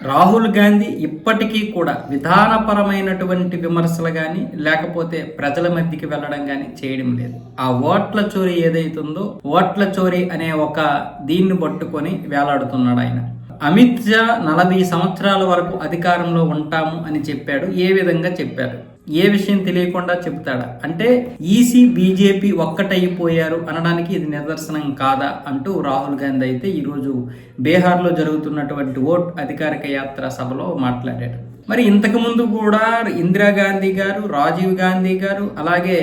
రాహుల్ గాంధీ ఇప్పటికీ కూడా విధానపరమైనటువంటి విమర్శలు కానీ లేకపోతే ప్రజల మధ్యకి వెళ్ళడం కానీ చేయడం లేదు. ఆ ఓట్ల చోరీ ఏదైతుందో ఓట్ల చోరీ అనే ఒక దీన్ని పట్టుకొని వేలాడుతున్నాడు ఆయన. అమిత్ షా నలభై సంవత్సరాల వరకు అధికారంలో ఉంటాము అని చెప్పాడు ఏ విధంగా చెప్పాడు ఏ విషయం తెలియకుండా చెప్తాడా అంటే ఈసీ బీజేపీ ఒక్కటైపోయారు అనడానికి ఇది నిదర్శనం కాదా అంటూ రాహుల్ గాంధీ అయితే ఈరోజు బీహార్లో జరుగుతున్నటువంటి ఓట్ అధికారిక యాత్ర సభలో మాట్లాడాడు. మరి ఇంతకుముందు కూడా ఇందిరాగాంధీ గారు రాజీవ్ గాంధీ గారు అలాగే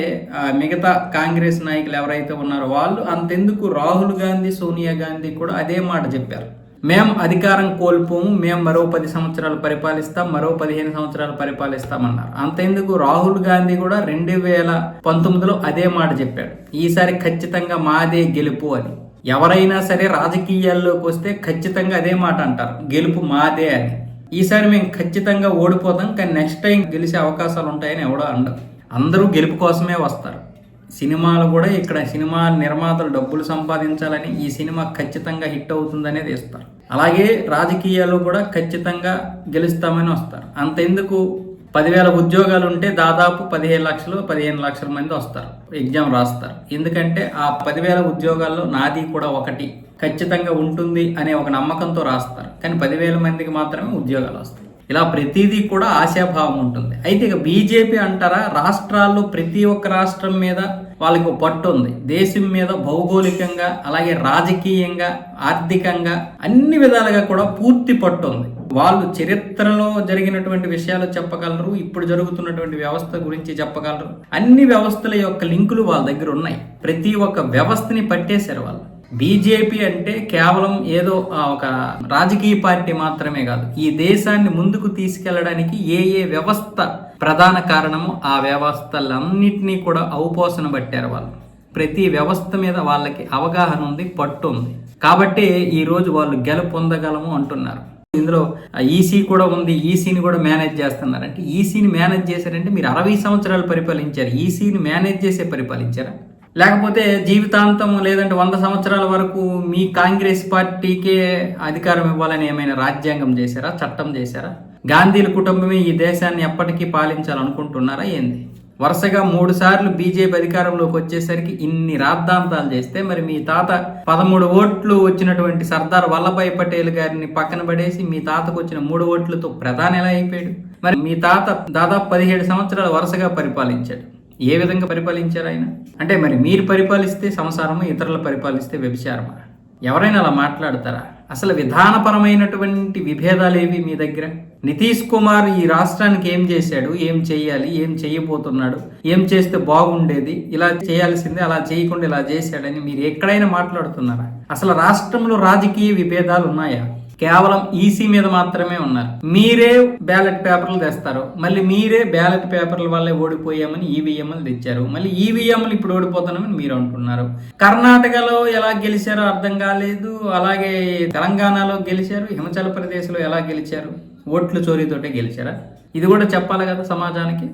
మిగతా కాంగ్రెస్ నాయకులు ఎవరైతే ఉన్నారో వాళ్ళు అంతెందుకు రాహుల్ గాంధీ సోనియా గాంధీ కూడా అదే మాట చెప్పారు. మేము అధికారం కోల్పోము మేము మరో పది సంవత్సరాలు పరిపాలిస్తాం మరో పదిహేను సంవత్సరాలు పరిపాలిస్తామన్నారు. అంతెందుకు రాహుల్ గాంధీ కూడా రెండు వేల పంతొమ్మిదిలో అదే మాట చెప్పాడు. ఈసారి ఖచ్చితంగా మాదే గెలుపు అని. ఎవరైనా సరే రాజకీయాల్లోకి వస్తే ఖచ్చితంగా అదే మాట అంటారు. గెలుపు మాదే అని. ఈసారి మేము ఖచ్చితంగా ఓడిపోతాం కానీ నెక్స్ట్ టైం గెలిచే అవకాశాలు ఉంటాయని ఎవడో అండదు అందరూ గెలుపు కోసమే వస్తారు. సినిమాలు కూడా ఇక్కడ సినిమా నిర్మాతలు డబ్బులు సంపాదించాలని ఈ సినిమా ఖచ్చితంగా హిట్ అవుతుందనేది ఇస్తారు అలాగే రాజకీయాలు కూడా ఖచ్చితంగా గెలుస్తామని వస్తారు. అంతెందుకు? పదివేల ఉద్యోగాలు ఉంటే దాదాపు పదిహేను లక్షలు పదిహేను లక్షల మంది వస్తారు. ఎగ్జామ్ రాస్తారు. ఎందుకంటే ఆ పదివేల ఉద్యోగాల్లో నాది కూడా ఒకటి. ఖచ్చితంగా ఉంటుంది అనే ఒక నమ్మకంతో రాస్తారు. కానీ పదివేల మందికి మాత్రమే ఉద్యోగాలు వస్తాయి. ఇలా ప్రతిదీ కూడా ఆశాభావం ఉంటుంది. అయితే ఇక బీజేపీ అంటారా రాష్ట్రాల్లో ప్రతి ఒక్క రాష్ట్రం మీద వాళ్ళకి పట్టు ఉంది. దేశం మీద భౌగోళికంగా అలాగే రాజకీయంగా ఆర్థికంగా అన్ని విధాలుగా కూడా పూర్తి పట్టు ఉంది. వాళ్ళు చరిత్రలో జరిగినటువంటి విషయాలు చెప్పగలరు ఇప్పుడు జరుగుతున్నటువంటి వ్యవస్థ గురించి చెప్పగలరు. అన్ని వ్యవస్థల యొక్క లింకులు వాళ్ళ దగ్గర ఉన్నాయి. ప్రతి ఒక్క వ్యవస్థని పట్టేశారు వాళ్ళు. బీజేపీ అంటే కేవలం ఏదో ఒక రాజకీయ పార్టీ మాత్రమే కాదు. ఈ దేశాన్ని ముందుకు తీసుకెళ్ళడానికి ఏ ఏ వ్యవస్థ ప్రధాన కారణమో ఆ వ్యవస్థలన్నింటినీ కూడా అవపోసన పట్టారు వాళ్ళు. ప్రతి వ్యవస్థ మీద వాళ్ళకి అవగాహన ఉంది పట్టు ఉంది. కాబట్టి ఈరోజు వాళ్ళు గెలుపొందగలము అంటున్నారు. ఇందులో ఈసీ కూడా ఉంది ఈసీని కూడా మేనేజ్ చేస్తున్నారు. అంటే ఈసీని మేనేజ్ చేశారంటే మీరు అరవై సంవత్సరాలు పరిపాలించారు. ఈసీని మేనేజ్ చేసే పరిపాలించారా? లేకపోతే జీవితాంతం లేదంటే వంద సంవత్సరాల వరకు మీ కాంగ్రెస్ పార్టీకే అధికారం ఇవ్వాలని ఏమైనా రాజ్యాంగం చేశారా? చట్టం చేశారా? గాంధీల కుటుంబమే ఈ దేశాన్ని ఎప్పటికీ పాలించాలనుకుంటున్నారా? ఏంది? వరుసగా మూడు సార్లు బీజేపీ అధికారంలోకి వచ్చేసరికి ఇన్ని రాద్ధాంతాలు చేస్తే మరి మీ తాత పదమూడు ఓట్లు వచ్చినటువంటి సర్దార్ వల్లభాయ్ పటేల్ గారిని పక్కన పడేసి మీ తాతకు వచ్చిన మూడు ఓట్లతో ప్రధాని ఎలా అయిపోయాడు? మరి మీ తాత దాదాపు పదిహేడు సంవత్సరాలు వరుసగా పరిపాలించాడు. ఏ విధంగా పరిపాలించారు ఆయన? అంటే మరి మీరు పరిపాలిస్తే సంసారము ఇతరులు పరిపాలిస్తే వ్యభిచారమా? ఎవరైనా అలా మాట్లాడతారా? అసలు విధానపరమైనటువంటి విభేదాలు ఏవి మీ దగ్గర? నితీష్ కుమార్ ఈ రాష్ట్రానికి ఏం చేశాడు? ఏం చేయాలి? ఏం చేయబోతున్నాడు? ఏం చేస్తే బాగుండేది? ఇలా చేయాల్సిందే అలా చేయకుండా ఇలా చేశాడని మీరు ఎక్కడైనా మాట్లాడుతున్నారా? అసలు రాష్ట్రంలో రాజకీయ విభేదాలు ఉన్నాయా? కేవలం ఈసీ మీద మాత్రమే ఉన్నారు. మీరే బ్యాలెట్ పేపర్లు తెస్తారు. మళ్ళీ మీరే బ్యాలెట్ పేపర్ల వల్లే ఓడిపోయామని ఈవీఎంలు తెచ్చారు. మళ్ళీ ఈవీఎంలు ఇప్పుడు ఓడిపోతున్నామని మీరు అంటున్నారు. కర్ణాటకలో ఎలా గెలిచారో అర్థం కాలేదు. అలాగే తెలంగాణలో గెలిచారు. హిమాచల్ ప్రదేశ్లో ఎలా గెలిచారు? ఓట్లు చోరీతోటే గెలిచారా? ఇది కూడా చెప్పాలి కదా సమాజానికి.